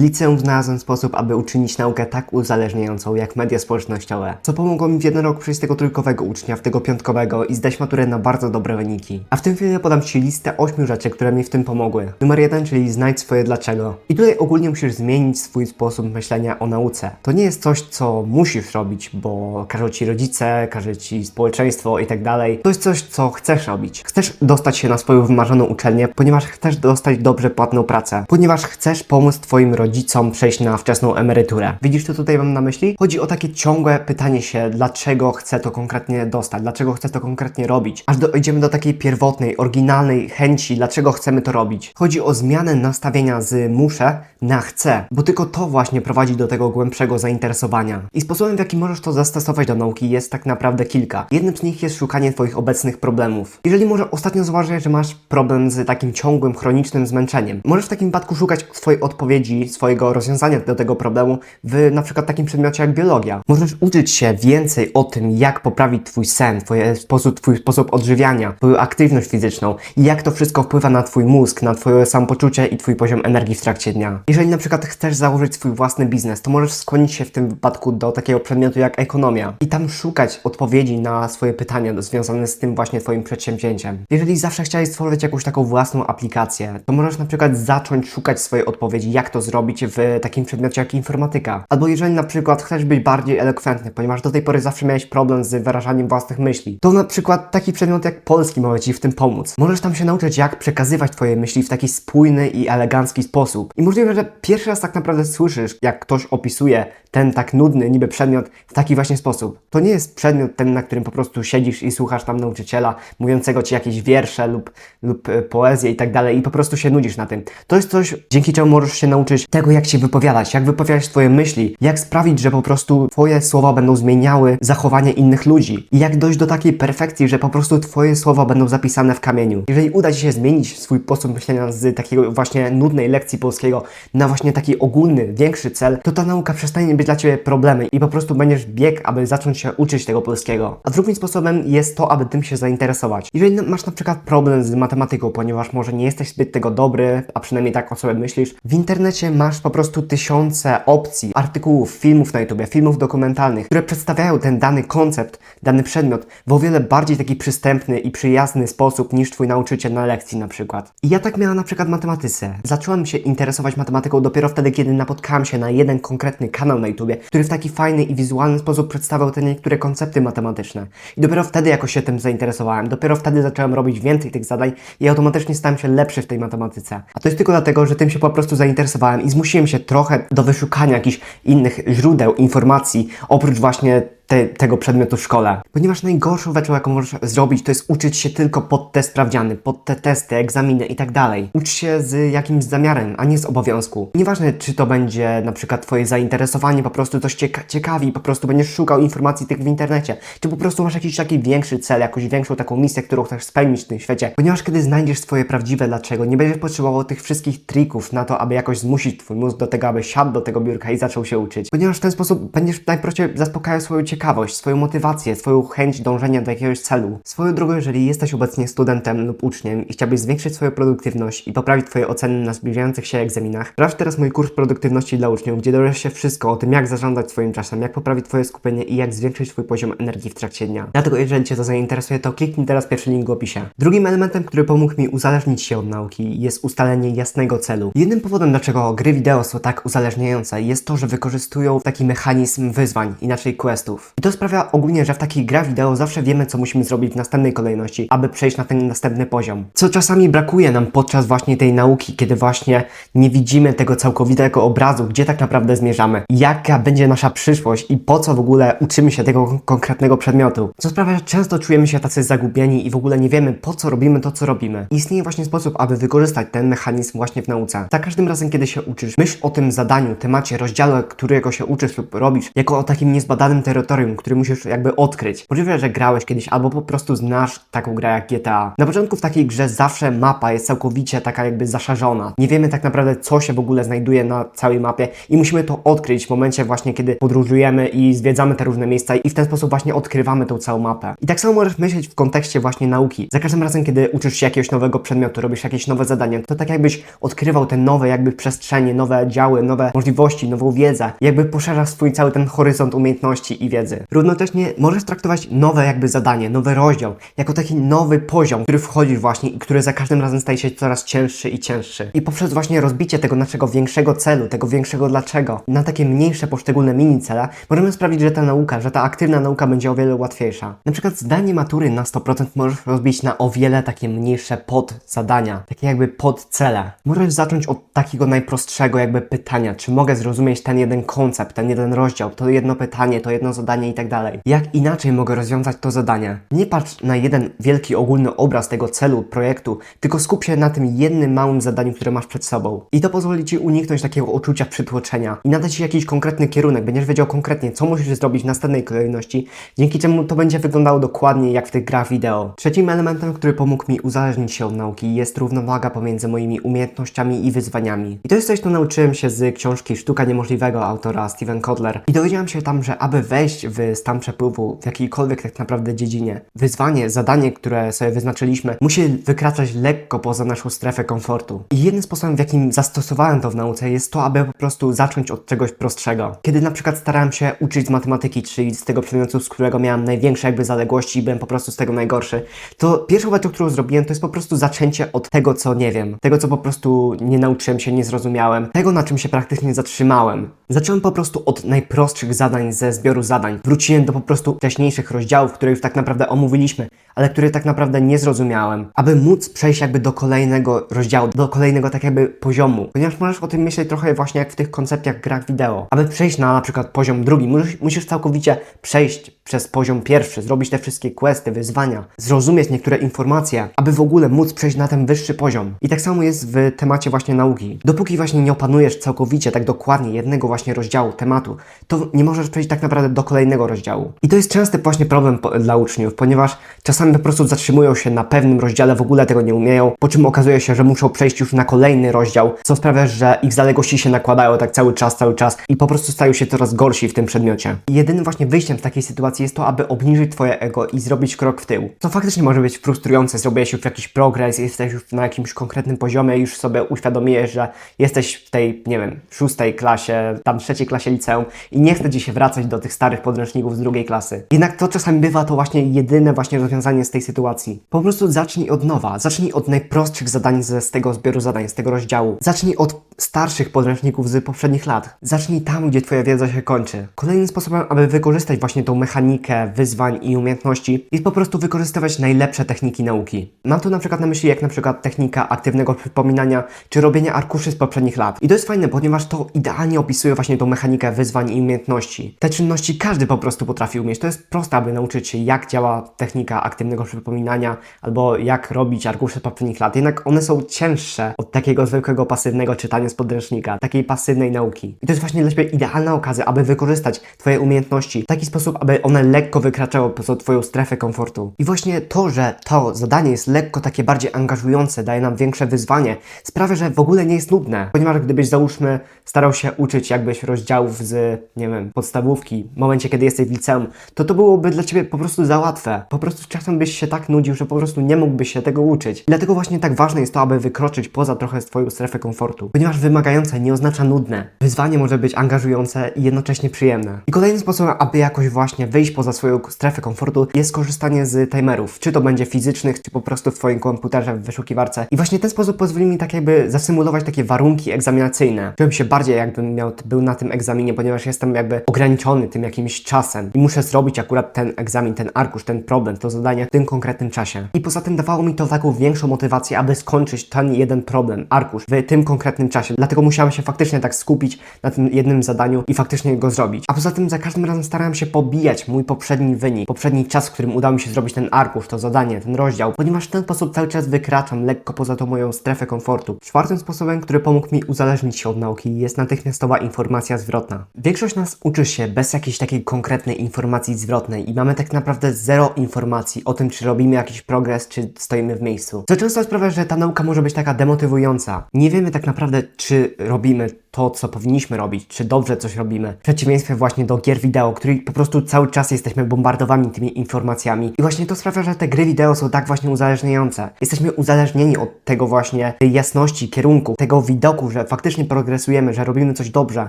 W liceum znalazłem sposób, aby uczynić naukę tak uzależniającą jak media społecznościowe, co pomogło mi w jeden rok przejść z tego trójkowego ucznia w tego piątkowego i zdać maturę na bardzo dobre wyniki. A w tym filmie podam Ci listę 8 rzeczy, które mi w tym pomogły. Numer jeden, czyli znajdź swoje dlaczego. I tutaj ogólnie musisz zmienić swój sposób myślenia o nauce. To nie jest coś, co musisz robić, bo każą Ci rodzice, każe Ci społeczeństwo i tak dalej. To jest coś, co chcesz robić. Chcesz dostać się na swoją wymarzoną uczelnię, ponieważ chcesz dostać dobrze płatną pracę. Ponieważ chcesz pomóc Twoim rodzicom przejść na wczesną emeryturę. Widzisz, co tutaj mam na myśli? Chodzi o takie ciągłe pytanie się, dlaczego chcę to konkretnie dostać, dlaczego chcę to konkretnie robić. Aż dojdziemy do takiej pierwotnej, oryginalnej chęci, dlaczego chcemy to robić. Chodzi o zmianę nastawienia z muszę na chcę, bo tylko to właśnie prowadzi do tego głębszego zainteresowania. I sposobem, w jaki możesz to zastosować do nauki jest tak naprawdę kilka. Jednym z nich jest szukanie Twoich obecnych problemów. Jeżeli może ostatnio zauważyłeś, że masz problem z takim ciągłym, chronicznym zmęczeniem, możesz w takim wypadku szukać swojej odpowiedzi, swojego rozwiązania do tego problemu w na przykład takim przedmiocie jak biologia. Możesz uczyć się więcej o tym, jak poprawić Twój sen, twoje sposób, Twój sposób odżywiania, Twoją aktywność fizyczną i jak to wszystko wpływa na Twój mózg, na Twoje samopoczucie i Twój poziom energii w trakcie dnia. Jeżeli na przykład chcesz założyć swój własny biznes, to możesz skłonić się w tym wypadku do takiego przedmiotu jak ekonomia i tam szukać odpowiedzi na swoje pytania związane z tym właśnie Twoim przedsięwzięciem. Jeżeli zawsze chciałeś stworzyć jakąś taką własną aplikację, to możesz na przykład zacząć szukać swojej odpowiedzi, jak to zrobić w takim przedmiocie jak informatyka. Albo jeżeli na przykład chcesz być bardziej elokwentny, ponieważ do tej pory zawsze miałeś problem z wyrażaniem własnych myśli, to na przykład taki przedmiot jak polski może Ci w tym pomóc. Możesz tam się nauczyć, jak przekazywać Twoje myśli w taki spójny i elegancki sposób. I możliwe, że pierwszy raz tak naprawdę słyszysz, jak ktoś opisuje ten tak nudny niby przedmiot w taki właśnie sposób. To nie jest przedmiot ten, na którym po prostu siedzisz i słuchasz tam nauczyciela mówiącego Ci jakieś wiersze lub, lub e, poezję i tak dalej i po prostu się nudzisz na tym. To jest coś, dzięki czemu możesz się nauczyć tego, jak się wypowiadać, jak wypowiadać Twoje myśli, jak sprawić, że po prostu Twoje słowa będą zmieniały zachowanie innych ludzi i jak dojść do takiej perfekcji, że po prostu Twoje słowa będą zapisane w kamieniu. Jeżeli uda Ci się zmienić swój sposób myślenia z takiego właśnie nudnej lekcji polskiego na właśnie taki ogólny, większy cel, to ta nauka przestanie być dla Ciebie problemem i po prostu będziesz bieg, aby zacząć się uczyć tego polskiego. A drugim sposobem jest to, aby tym się zainteresować. Jeżeli masz na przykład problem z matematyką, ponieważ może nie jesteś zbyt tego dobry, a przynajmniej tak o sobie myślisz, w internecie masz po prostu tysiące opcji, artykułów, filmów na YouTube, filmów dokumentalnych, które przedstawiają ten dany koncept, dany przedmiot w o wiele bardziej taki przystępny i przyjazny sposób niż Twój nauczyciel na lekcji na przykład. I ja tak miałam na przykład matematyce. Zaczęłam się interesować matematyką dopiero wtedy, kiedy napotkałam się na jeden konkretny kanał na YouTubie, który w taki fajny i wizualny sposób przedstawiał te niektóre koncepty matematyczne. I dopiero wtedy jakoś się tym zainteresowałem. Dopiero wtedy zacząłem robić więcej tych zadań i automatycznie stałem się lepszy w tej matematyce. A to jest tylko dlatego, że tym się po prostu zainteresowałem i zmusiłem się trochę do wyszukania jakichś innych źródeł informacji, oprócz właśnie te, tego przedmiotu w szkole. Ponieważ najgorszą rzeczą, jaką możesz zrobić, to jest uczyć się tylko pod te sprawdziany, pod te testy, egzaminy i tak dalej. Ucz się z jakimś zamiarem, a nie z obowiązku. Nieważne, czy to będzie na przykład Twoje zainteresowanie, po prostu coś cieka ciekawi, po prostu będziesz szukał informacji tych w internecie, czy po prostu masz jakiś taki większy cel, jakąś większą taką misję, którą chcesz spełnić w tym świecie. Ponieważ kiedy znajdziesz swoje prawdziwe dlaczego, nie będziesz potrzebował tych wszystkich trików na to, aby jakoś zmusić Twój mózg do tego, aby siadł do tego biurka i zaczął się uczyć. Ponieważ w ten sposób będziesz najprościej zaspokajał swoją ciekawość, swoją motywację, swoją chęć dążenia do jakiegoś celu. Swoją drogą, jeżeli jesteś obecnie studentem lub uczniem i chciałbyś zwiększyć swoją produktywność i poprawić Twoje oceny na zbliżających się egzaminach, sprawdź teraz mój kurs produktywności dla uczniów, gdzie dowiesz się wszystko o tym, jak zarządzać swoim czasem, jak poprawić Twoje skupienie i jak zwiększyć Twój poziom energii w trakcie dnia. Dlatego, jeżeli Cię to zainteresuje, to kliknij teraz pierwszy link w opisie. Drugim elementem, który pomógł mi uzależnić się od nauki, jest ustalenie jasnego celu. Jednym powodem, dlaczego gry wideo są tak uzależniające, jest to, że wykorzystują taki mechanizm wyzwań, inaczej questów. I to sprawia ogólnie, że w takich grach wideo zawsze wiemy, co musimy zrobić w następnej kolejności, aby przejść na ten następny poziom. Co czasami brakuje nam podczas właśnie tej nauki, kiedy właśnie nie widzimy tego całkowitego obrazu, gdzie tak naprawdę zmierzamy, jaka będzie nasza przyszłość i po co w ogóle uczymy się tego kon- konkretnego przedmiotu. Co sprawia, że często czujemy się tacy zagubieni i w ogóle nie wiemy, po co robimy to, co robimy. Istnieje właśnie sposób, aby wykorzystać ten mechanizm właśnie w nauce. Za każdym razem, kiedy się uczysz, myśl o tym zadaniu, temacie, rozdziale, którego się uczysz lub robisz, jako o takim niezbadanym terytorium, scenarium, który musisz jakby odkryć. Możliwe, że grałeś kiedyś albo po prostu znasz taką grę jak GTA. Na początku w takiej grze zawsze mapa jest całkowicie taka jakby zaszarzona. Nie wiemy tak naprawdę co się w ogóle znajduje na całej mapie i musimy to odkryć w momencie właśnie, kiedy podróżujemy i zwiedzamy te różne miejsca i w ten sposób właśnie odkrywamy tą całą mapę. I tak samo możesz myśleć w kontekście właśnie nauki. Za każdym razem, kiedy uczysz się jakiegoś nowego przedmiotu, robisz jakieś nowe zadanie, to tak jakbyś odkrywał te nowe jakby przestrzenie, nowe działy, nowe możliwości, nową wiedzę. Jakby poszerzasz swój cały ten horyzont umiejętności i wiedzy. Równocześnie możesz traktować nowe jakby zadanie, nowy rozdział, jako taki nowy poziom, który wchodzisz właśnie i który za każdym razem staje się coraz cięższy i cięższy. I poprzez właśnie rozbicie tego naszego większego celu, tego większego dlaczego, na takie mniejsze poszczególne mini cele, możemy sprawić, że ta nauka, że ta aktywna nauka będzie o wiele łatwiejsza. Na przykład zdanie matury na 100% możesz rozbić na o wiele takie mniejsze podzadania, takie jakby podcele. Możesz zacząć od takiego najprostszego jakby pytania, czy mogę zrozumieć ten jeden koncept, ten jeden rozdział, to jedno pytanie, to jedno zadanie i tak dalej. Jak inaczej mogę rozwiązać to zadanie? Nie patrz na jeden wielki ogólny obraz tego celu, projektu, tylko skup się na tym jednym małym zadaniu, które masz przed sobą. I to pozwoli Ci uniknąć takiego uczucia przytłoczenia i nadać Ci jakiś konkretny kierunek, będziesz wiedział konkretnie, co musisz zrobić w następnej kolejności, dzięki czemu to będzie wyglądało dokładnie jak w tych grach wideo. Trzecim elementem, który pomógł mi uzależnić się od nauki jest równowaga pomiędzy moimi umiejętnościami i wyzwaniami. I to jest coś, co nauczyłem się z książki Sztuka Niemożliwego autora Steven Kotler. I dowiedziałem się tam, że aby wejść w stan przepływu w jakiejkolwiek tak naprawdę dziedzinie, wyzwanie, zadanie, które sobie wyznaczyliśmy, musi wykraczać lekko poza naszą strefę komfortu. I jednym sposobem, w jakim zastosowałem to w nauce, jest to, aby po prostu zacząć od czegoś prostszego. Kiedy na przykład starałem się uczyć z matematyki, czyli z tego przedmiotu, z którego miałem największe jakby zaległości i byłem po prostu z tego najgorszy, to pierwszą rzeczą, którą zrobiłem, to jest po prostu zaczęcie od tego, co nie wiem. Tego, co po prostu nie nauczyłem się, nie zrozumiałem. Tego, na czym się praktycznie zatrzymałem. Zacząłem po prostu od najprostszych zadań ze zbioru zadań. Wróciłem do po prostu wcześniejszych rozdziałów, które już tak naprawdę omówiliśmy, ale które tak naprawdę nie zrozumiałem, aby móc przejść jakby do kolejnego rozdziału, do kolejnego tak jakby poziomu. Ponieważ możesz o tym myśleć trochę właśnie jak w tych koncepcjach grach wideo. Aby przejść na na przykład poziom drugi, musisz, musisz całkowicie przejść przez poziom pierwszy, zrobić te wszystkie questy, wyzwania, zrozumieć niektóre informacje, aby w ogóle móc przejść na ten wyższy poziom. I tak samo jest w temacie właśnie nauki. Dopóki właśnie nie opanujesz całkowicie, tak dokładnie jednego właśnie rozdziału tematu, to nie możesz przejść tak naprawdę do kolejnego rozdziału. I to jest częsty właśnie problem po, dla uczniów, ponieważ czasami po prostu zatrzymują się na pewnym rozdziale, w ogóle tego nie umieją, po czym okazuje się, że muszą przejść już na kolejny rozdział, co sprawia, że ich zaległości się nakładają tak cały czas, cały czas i po prostu stają się coraz gorsi w tym przedmiocie. I jedynym właśnie wyjściem z takiej sytuacji jest to, aby obniżyć twoje ego i zrobić krok w tył. Co faktycznie może być frustrujące, zrobiłeś już jakiś progres, jesteś już na jakimś konkretnym poziomie, już sobie uświadomiłeś, że jesteś w tej, nie wiem, szóstej klasie, tam trzeciej klasie liceum i nie chce ci się wracać do tych starych podręczników z drugiej klasy. Jednak to czasami bywa to właśnie jedyne właśnie rozwiązanie z tej sytuacji. Po prostu zacznij od nowa, zacznij od najprostszych zadań ze, z tego zbioru zadań, z tego rozdziału. Zacznij od starszych podręczników z poprzednich lat. Zacznij tam, gdzie twoja wiedza się kończy. Kolejnym sposobem, aby wykorzystać właśnie tą mechanikę wyzwań i umiejętności jest po prostu wykorzystywać najlepsze techniki nauki. Mam tu na przykład na myśli jak na przykład technika aktywnego przypominania czy robienia arkuszy z poprzednich lat. I to jest fajne, ponieważ to idealnie opisuje właśnie tą mechanikę wyzwań i umiejętności. Te czynności każdy po prostu potrafi umieć. To jest proste, aby nauczyć się jak działa technika aktywnego przypominania albo jak robić arkusze poprzednich lat. Jednak one są cięższe od takiego zwykłego pasywnego czytania z podręcznika, takiej pasywnej nauki. I to jest właśnie dla Ciebie idealna okazja, aby wykorzystać Twoje umiejętności w taki sposób, aby one lekko wykraczały poza Twoją strefę komfortu. I właśnie to, że to zadanie jest lekko takie bardziej angażujące, daje nam większe wyzwanie, sprawia, że w ogóle nie jest nudne. Ponieważ gdybyś załóżmy starał się uczyć jakbyś rozdziałów z, nie wiem, podstawówki w momencie, kiedy jesteś w liceum, to to byłoby dla Ciebie po prostu za łatwe. Po prostu czasem byś się tak nudził, że po prostu nie mógłbyś się tego uczyć. Dlatego właśnie tak ważne jest to, aby wykroczyć poza trochę swoją strefę komfortu. Ponieważ wymagające nie oznacza nudne. Wyzwanie może być angażujące i jednocześnie przyjemne. I kolejnym sposobem, aby jakoś właśnie wyjść poza swoją strefę komfortu jest korzystanie z timerów. Czy to będzie fizycznych, czy po prostu w Twoim komputerze, w wyszukiwarce. I właśnie ten sposób pozwoli mi tak jakby zasymulować takie warunki egzaminacyjne. Czułem się bardziej jakbym miał, był na tym egzaminie, ponieważ jestem jakby ograniczony tym jakimś czasem i muszę zrobić akurat ten egzamin, ten arkusz, ten problem, to zadanie w tym konkretnym czasie. I poza tym dawało mi to taką większą motywację, aby skończyć ten jeden problem, arkusz, w tym konkretnym czasie. Dlatego musiałem się faktycznie tak skupić na tym jednym zadaniu i faktycznie go zrobić. A poza tym za każdym razem starałem się pobijać mój poprzedni wynik, poprzedni czas, w którym udało mi się zrobić ten arkusz, to zadanie, ten rozdział, ponieważ w ten sposób cały czas wykraczam lekko poza tą moją strefę komfortu. Czwartym sposobem, który pomógł mi uzależnić się od nauki jest natychmiastowa informacja zwrotna. Większość nas uczy się bez jakiejś takiej konkretnej informacji zwrotnej i mamy tak naprawdę zero informacji o tym, czy robimy jakiś progres, czy stoimy w miejscu. Co często sprawia, że ta nauka może być taka demotywująca. Nie wiemy tak naprawdę, czy robimy to, co powinniśmy robić, czy dobrze coś robimy. W przeciwieństwie właśnie do gier wideo, których po prostu cały czas jesteśmy bombardowani tymi informacjami. I właśnie to sprawia, że te gry wideo są tak właśnie uzależniające. Jesteśmy uzależnieni od tego właśnie, tej jasności, kierunku, tego widoku, że faktycznie progresujemy, że robimy coś dobrze.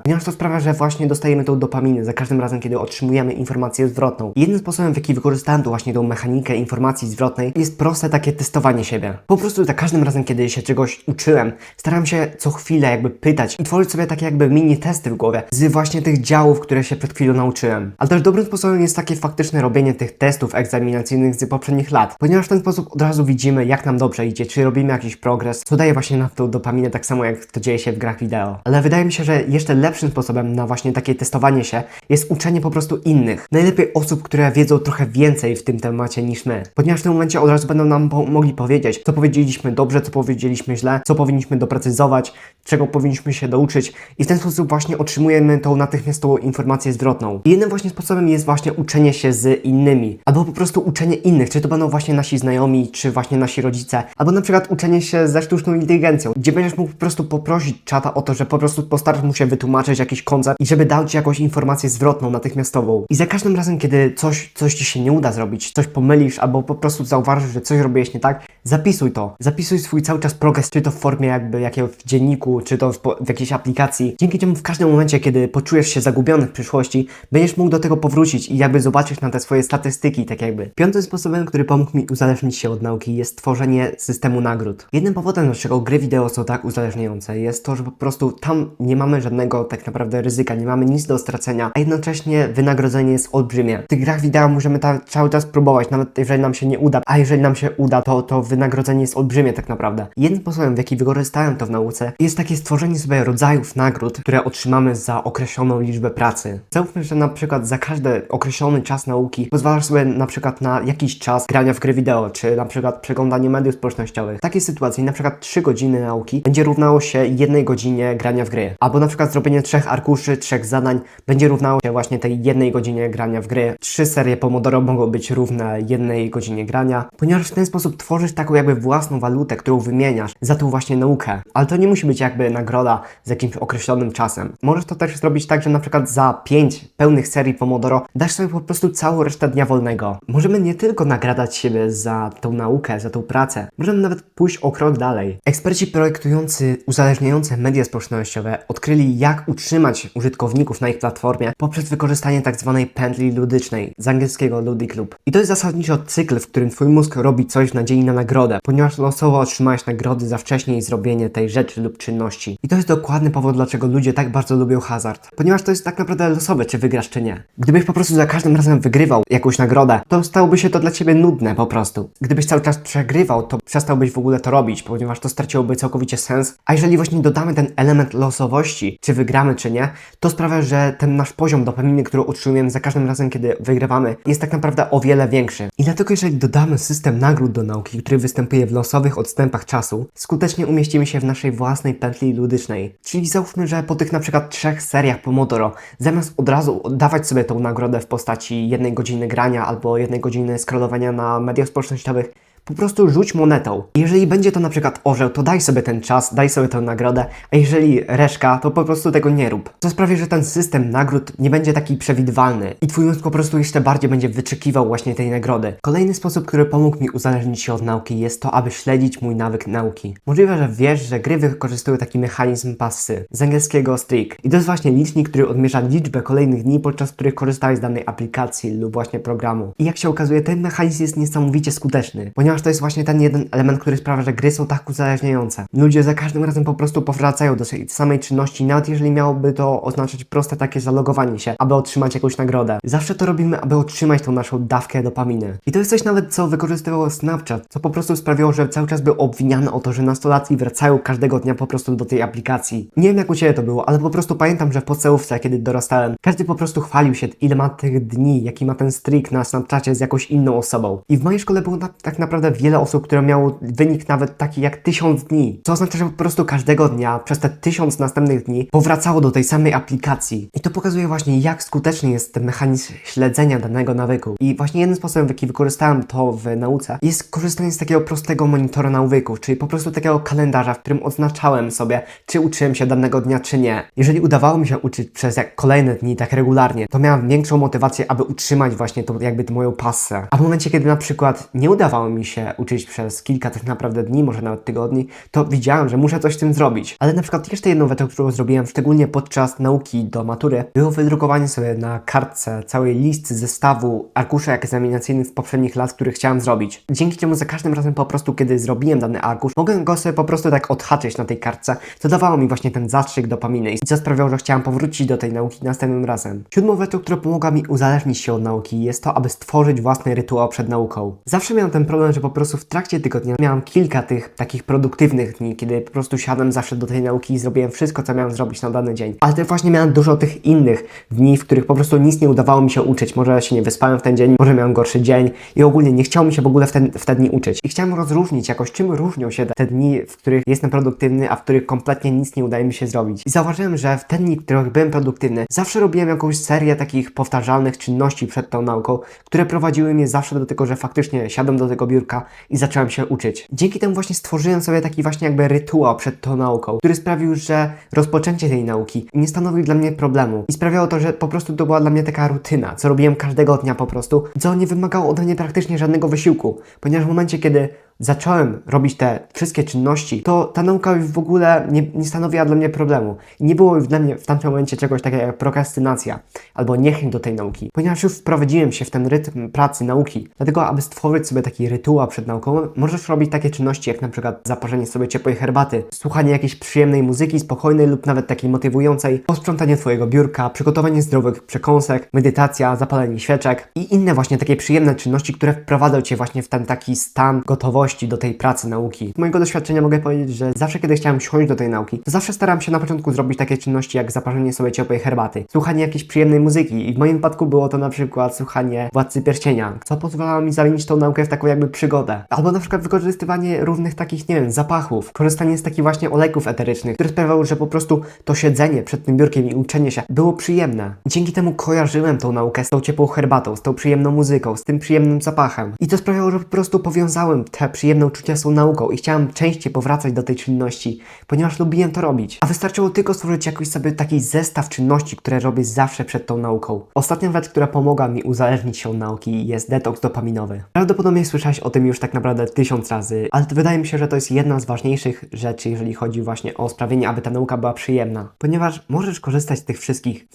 Ponieważ to sprawia, że właśnie dostajemy tą dopaminę za każdym razem, kiedy otrzymujemy informację zwrotną. I jednym sposobem, w jaki wykorzystałem tu właśnie tą mechanikę informacji zwrotnej, jest proste takie testowanie siebie. Po prostu za każdym razem, kiedy się czegoś uczyłem, staram się co chwilę jakby pytać i tworzyć sobie takie jakby mini testy w głowie z właśnie tych działów, które się przed chwilą nauczyłem. Ale też dobrym sposobem jest takie faktyczne robienie tych testów egzaminacyjnych z poprzednich lat, ponieważ w ten sposób od razu widzimy, jak nam dobrze idzie, czy robimy jakiś progres, co daje właśnie na tą dopaminę, tak samo jak to dzieje się w grach wideo. Ale wydaje mi się, że jeszcze lepszym sposobem na właśnie takie testowanie się jest uczenie po prostu innych. Najlepiej osób, które wiedzą trochę więcej w tym temacie niż my, ponieważ w tym momencie od razu będą nam po mogli powiedzieć, co powiedzieliśmy dobrze, co powiedzieliśmy źle, co powinniśmy doprecyzować, czego powinniśmy się douczyć i w ten sposób właśnie otrzymujemy tą natychmiastową informację zwrotną. I jednym właśnie sposobem jest właśnie uczenie się z innymi, albo po prostu uczenie innych, czy to będą właśnie nasi znajomi, czy właśnie nasi rodzice, albo na przykład uczenie się ze sztuczną inteligencją, gdzie będziesz mógł po prostu poprosić czata o to, że po prostu postarasz mu się wytłumaczyć jakiś koncept i żeby dał ci jakąś informację zwrotną, natychmiastową. I za każdym razem, kiedy coś, coś ci się nie uda zrobić, coś pomylisz, albo po prostu zauważysz, że coś robiłeś nie tak, zapisuj to. Zapisuj swój cały czas progres, czy to w formie jakby jakiegoś dzienniku, czy to w, w jakiejś aplikacji. Dzięki czemu w każdym momencie, kiedy poczujesz się zagubiony w przyszłości, będziesz mógł do tego powrócić i jakby zobaczyć na te swoje statystyki, tak jakby. Piątym sposobem, który pomógł mi uzależnić się od nauki, jest tworzenie systemu nagród. Jednym powodem, dlaczego gry wideo są tak uzależniające, jest to, że po prostu tam nie mamy żadnego tak naprawdę ryzyka, nie mamy nic do stracenia, a jednocześnie wynagrodzenie jest olbrzymie. W tych grach wideo możemy ta, cały czas próbować, nawet jeżeli nam się nie uda, a jeżeli nam się uda, to, to wynagrodzenie jest olbrzymie tak naprawdę. Jednym sposobem, w jaki wykorzystałem to w nauce, jest takie stworzenie sobie rodzajów nagród, które otrzymamy za określoną liczbę pracy. Załóżmy, że na przykład za każdy określony czas nauki pozwalasz sobie na przykład na jakiś czas grania w gry wideo, czy na przykład przeglądanie mediów społecznościowych. W takiej sytuacji na przykład 3 godziny nauki będzie równało się jednej godzinie grania w gry. Albo na przykład zrobienie trzech arkuszy, trzech zadań będzie równało się właśnie tej jednej godzinie grania w gry. Trzy serie Pomodoro mogą być równe jednej godzinie grania, ponieważ w ten sposób tworzysz taką jakby własną walutę, którą wymieniasz za tą właśnie naukę. Ale to nie musi być jakby nagroda z jakimś określonym czasem. Możesz to też zrobić tak, że na przykład za 5 pełnych serii Pomodoro dasz sobie po prostu całą resztę dnia wolnego. Możemy nie tylko nagradać siebie za tą naukę, za tą pracę, możemy nawet pójść o krok dalej. Eksperci projektujący uzależniające media społecznościowe odkryli, jak utrzymać użytkowników na ich platformie poprzez wykorzystanie tak zwanej pętli ludycznej, z angielskiego Ludic Loop. I to jest zasadniczo cykl, w którym twój mózg robi coś w nadziei na nagrodę, ponieważ losowo otrzymałeś nagrody za wcześniej zrobienie tej rzeczy lub czynności. I to jest dokładny powód, dlaczego ludzie tak bardzo lubią hazard. Ponieważ to jest tak naprawdę losowe, czy wygrasz, czy nie. Gdybyś po prostu za każdym razem wygrywał jakąś nagrodę, to stałoby się to dla ciebie nudne po prostu. Gdybyś cały czas przegrywał, to przestałbyś w ogóle to robić, ponieważ to straciłoby całkowicie sens. A jeżeli właśnie dodamy ten element losowości, czy wygramy, czy nie, to sprawia, że ten nasz poziom dopaminy, który otrzymujemy za każdym razem, kiedy wygrywamy, jest tak naprawdę o wiele większy. I dlatego, jeżeli dodamy system nagród do nauki, który występuje w losowych odstępach czasu, skutecznie umieścimy się w naszej własnej pętli ludycznej. Czyli załóżmy, że po tych na przykład trzech seriach Pomodoro, zamiast od razu dawać sobie tą nagrodę w postaci jednej godziny grania albo jednej godziny scrollowania na mediach społecznościowych, po prostu rzuć monetą. Jeżeli będzie to na przykład orzeł, to daj sobie ten czas, daj sobie tę nagrodę, a jeżeli reszka, to po prostu tego nie rób. To sprawi, że ten system nagród nie będzie taki przewidywalny i twój mózg po prostu jeszcze bardziej będzie wyczekiwał właśnie tej nagrody. Kolejny sposób, który pomógł mi uzależnić się od nauki jest to, aby śledzić mój nawyk nauki. Możliwe, że wiesz, że gry wykorzystują taki mechanizm passy, z angielskiego streak. I to jest właśnie licznik, który odmierza liczbę kolejnych dni, podczas których korzystałeś z danej aplikacji lub właśnie programu. I jak się okazuje, ten mechanizm jest niesamowicie skuteczny, ponieważ to jest właśnie ten jeden element, który sprawia, że gry są tak uzależniające. Ludzie za każdym razem po prostu powracają do tej samej czynności, nawet jeżeli miałoby to oznaczać proste takie zalogowanie się, aby otrzymać jakąś nagrodę. Zawsze to robimy, aby otrzymać tą naszą dawkę dopaminy. I to jest coś nawet, co wykorzystywało Snapchat, co po prostu sprawiło, że cały czas był obwiniany o to, że nastolatki wracają każdego dnia po prostu do tej aplikacji. Nie wiem jak u Ciebie to było, ale po prostu pamiętam, że w podstawówce, kiedy dorastałem, każdy po prostu chwalił się, ile ma tych dni, jaki ma ten streak na Snapchacie z jakąś inną osobą. I w mojej szkole było na, tak naprawdę naprawdę wiele osób, które miało wynik nawet taki jak tysiąc dni. Co oznacza, że po prostu każdego dnia przez te tysiąc następnych dni powracało do tej samej aplikacji. I to pokazuje właśnie, jak skuteczny jest ten mechanizm śledzenia danego nawyku. I właśnie jeden sposób, w jaki wykorzystałem to w nauce, jest korzystanie z takiego prostego monitora nawyków, czyli po prostu takiego kalendarza, w którym oznaczałem sobie, czy uczyłem się danego dnia, czy nie. Jeżeli udawało mi się uczyć przez jak kolejne dni tak regularnie, to miałem większą motywację, aby utrzymać właśnie to jakby tę moją pasję. A w momencie, kiedy na przykład nie udawało mi się uczyć przez kilka tak naprawdę dni, może nawet tygodni, to widziałem, że muszę coś z tym zrobić. Ale na przykład jeszcze jedną rzeczą, którą zrobiłem, szczególnie podczas nauki do matury, było wydrukowanie sobie na kartce całej listy zestawu arkuszy egzaminacyjnych z poprzednich lat, które chciałem zrobić. Dzięki czemu za każdym razem po prostu, kiedy zrobiłem dany arkusz, mogłem go sobie po prostu tak odhaczyć na tej kartce, co dawało mi właśnie ten zastrzyk dopaminy i co sprawiało, że chciałem powrócić do tej nauki następnym razem. Siódmą rzeczą, która pomogła mi uzależnić się od nauki, jest to, aby stworzyć własny rytuał przed nauką. Zawsze miałem ten problem, że po prostu w trakcie tygodnia miałem kilka tych takich produktywnych dni, kiedy po prostu siadłem zawsze do tej nauki i zrobiłem wszystko, co miałem zrobić na dany dzień. Ale też właśnie miałem dużo tych innych dni, w których po prostu nic nie udawało mi się uczyć. Może się nie wyspałem w ten dzień, może miałem gorszy dzień i ogólnie nie chciało mi się w ogóle w, ten, w te dni uczyć. I chciałem rozróżnić jakoś, czym różnią się te dni, w których jestem produktywny, a w których kompletnie nic nie udaje mi się zrobić. I zauważyłem, że w te dni, w których byłem produktywny, zawsze robiłem jakąś serię takich powtarzalnych czynności przed tą nauką, które prowadziły mnie zawsze do tego, że faktycznie siadłem do tego biurka i zacząłem się uczyć. Dzięki temu właśnie stworzyłem sobie taki właśnie jakby rytuał przed tą nauką, który sprawił, że rozpoczęcie tej nauki nie stanowił dla mnie problemu i sprawiało to, że po prostu to była dla mnie taka rutyna, co robiłem każdego dnia po prostu, co nie wymagało ode mnie praktycznie żadnego wysiłku, ponieważ w momencie, kiedy zacząłem robić te wszystkie czynności, to ta nauka już w ogóle nie, nie stanowiła dla mnie problemu. I nie było już dla mnie w tamtym momencie czegoś takiego jak prokrastynacja albo niechęć do tej nauki, ponieważ już wprowadziłem się w ten rytm pracy, nauki. Dlatego, aby stworzyć sobie taki rytuał przed nauką, możesz robić takie czynności jak na przykład zaparzenie sobie ciepłej herbaty, słuchanie jakiejś przyjemnej muzyki, spokojnej lub nawet takiej motywującej, posprzątanie Twojego biurka, przygotowanie zdrowych przekąsek, medytacja, zapalenie świeczek i inne właśnie takie przyjemne czynności, które wprowadzą Cię właśnie w ten taki stan gotowości do tej pracy, nauki. Z mojego doświadczenia mogę powiedzieć, że zawsze kiedy chciałem siąść do tej nauki, to zawsze starałem się na początku zrobić takie czynności jak zaparzenie sobie ciepłej herbaty, słuchanie jakiejś przyjemnej muzyki i w moim wypadku było to na przykład słuchanie Władcy Pierścienia, co pozwalało mi zamienić tą naukę w taką jakby przygodę. Albo na przykład wykorzystywanie różnych takich, nie wiem, zapachów, korzystanie z takich właśnie olejków eterycznych, które sprawiały, że po prostu to siedzenie przed tym biurkiem i uczenie się było przyjemne. Dzięki temu kojarzyłem tą naukę z tą ciepłą herbatą, z tą przyjemną muzyką, z tym przyjemnym zapachem. I to sprawiało, że po prostu powiązałem te uczucia z tą nauką i chciałem częściej powracać do tej czynności, ponieważ lubiłem to robić. A wystarczyło tylko stworzyć jakiś sobie taki zestaw czynności, które robię zawsze przed tą nauką. Ostatnia rzecz, która pomogła mi uzależnić się od nauki jest detoks dopaminowy. Prawdopodobnie słyszałeś o tym już tak naprawdę tysiąc razy, ale wydaje mi się, że to jest jedna z ważniejszych rzeczy, jeżeli chodzi właśnie o sprawienie, aby ta nauka była przyjemna. Ponieważ możesz korzystać z tych wszystkich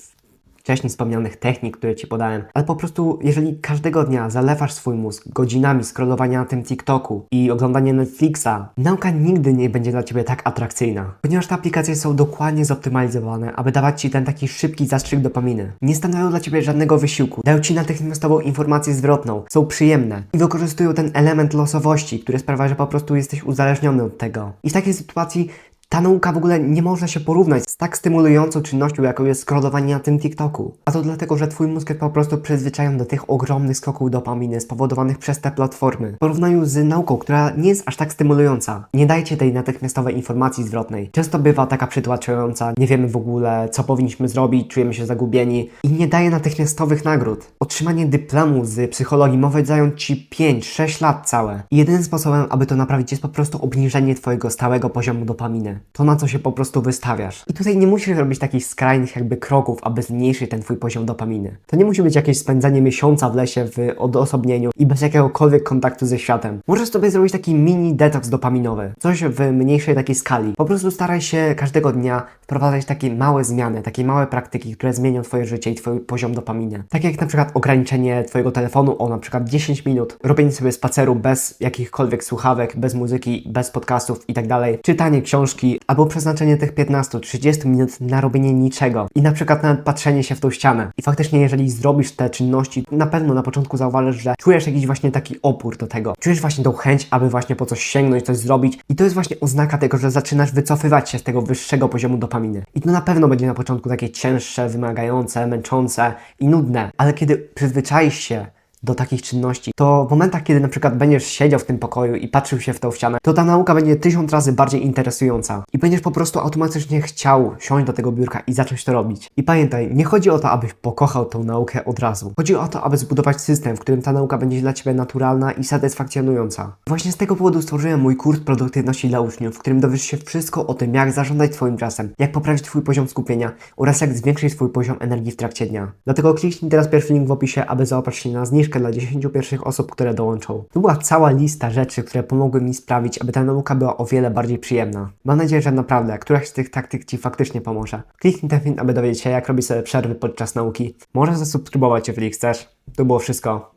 wcześniej wspomnianych technik, które Ci podałem, ale po prostu jeżeli każdego dnia zalewasz swój mózg godzinami scrollowania na tym TikToku i oglądania Netflixa, nauka nigdy nie będzie dla Ciebie tak atrakcyjna, ponieważ te aplikacje są dokładnie zoptymalizowane, aby dawać Ci ten taki szybki zastrzyk dopaminy. Nie stanowią dla Ciebie żadnego wysiłku, dają Ci natychmiastową informację zwrotną, są przyjemne i wykorzystują ten element losowości, który sprawia, że po prostu jesteś uzależniony od tego. I w takiej sytuacji ta nauka w ogóle nie może się porównać z tak stymulującą czynnością, jaką jest scrollowanie na tym TikToku. A to dlatego, że Twój mózg jest po prostu przyzwyczajony do tych ogromnych skoków dopaminy spowodowanych przez te platformy. W porównaniu z nauką, która nie jest aż tak stymulująca. Nie dajcie tej natychmiastowej informacji zwrotnej. Często bywa taka przytłaczająca, nie wiemy w ogóle, co powinniśmy zrobić, czujemy się zagubieni i nie daje natychmiastowych nagród. Otrzymanie dyplomu z psychologii może zająć Ci 5-6 lat całe. I jedynym sposobem, aby to naprawić jest po prostu obniżenie Twojego stałego poziomu dopaminy to, na co się po prostu wystawiasz. I tutaj nie musisz robić takich skrajnych jakby kroków, aby zmniejszyć ten twój poziom dopaminy. To nie musi być jakieś spędzanie miesiąca w lesie w odosobnieniu i bez jakiegokolwiek kontaktu ze światem. Możesz sobie zrobić taki mini detoks dopaminowy. Coś w mniejszej takiej skali. Po prostu staraj się każdego dnia wprowadzać takie małe zmiany, takie małe praktyki, które zmienią twoje życie i twój poziom dopaminy. Tak jak na przykład ograniczenie twojego telefonu o na przykład 10 minut, robienie sobie spaceru bez jakichkolwiek słuchawek, bez muzyki, bez podcastów i tak dalej, czytanie książki, albo przeznaczenie tych 15-30 minut na robienie niczego i na przykład nawet patrzenie się w tą ścianę. I faktycznie, jeżeli zrobisz te czynności, na pewno na początku zauważysz, że czujesz jakiś właśnie taki opór do tego. Czujesz właśnie tą chęć, aby właśnie po coś sięgnąć, coś zrobić. I to jest właśnie oznaka tego, że zaczynasz wycofywać się z tego wyższego poziomu dopaminy. I to na pewno będzie na początku takie cięższe, wymagające, męczące i nudne, ale kiedy przyzwyczaisz się do takich czynności, to w momentach, kiedy na przykład będziesz siedział w tym pokoju i patrzył się w tą ścianę, to ta nauka będzie tysiąc razy bardziej interesująca i będziesz po prostu automatycznie chciał siąść do tego biurka i zacząć to robić. I pamiętaj, nie chodzi o to, abyś pokochał tą naukę od razu. Chodzi o to, aby zbudować system, w którym ta nauka będzie dla Ciebie naturalna i satysfakcjonująca. Właśnie z tego powodu stworzyłem mój kurs produktywności dla uczniów, w którym dowiesz się wszystko o tym, jak zarządzać Twoim czasem, jak poprawić Twój poziom skupienia oraz jak zwiększyć Twój poziom energii w trakcie dnia. Dlatego kliknij teraz pierwszy link w opisie, aby zaopatrzyć się na zniżkę dla 10 pierwszych osób, które dołączą. Tu była cała lista rzeczy, które pomogły mi sprawić, aby ta nauka była o wiele bardziej przyjemna. Mam nadzieję, że naprawdę któraś z tych taktyk Ci faktycznie pomoże. Kliknij ten film, aby dowiedzieć się, jak robić sobie przerwy podczas nauki. Możesz zasubskrybować, jeżeli chcesz. To było wszystko.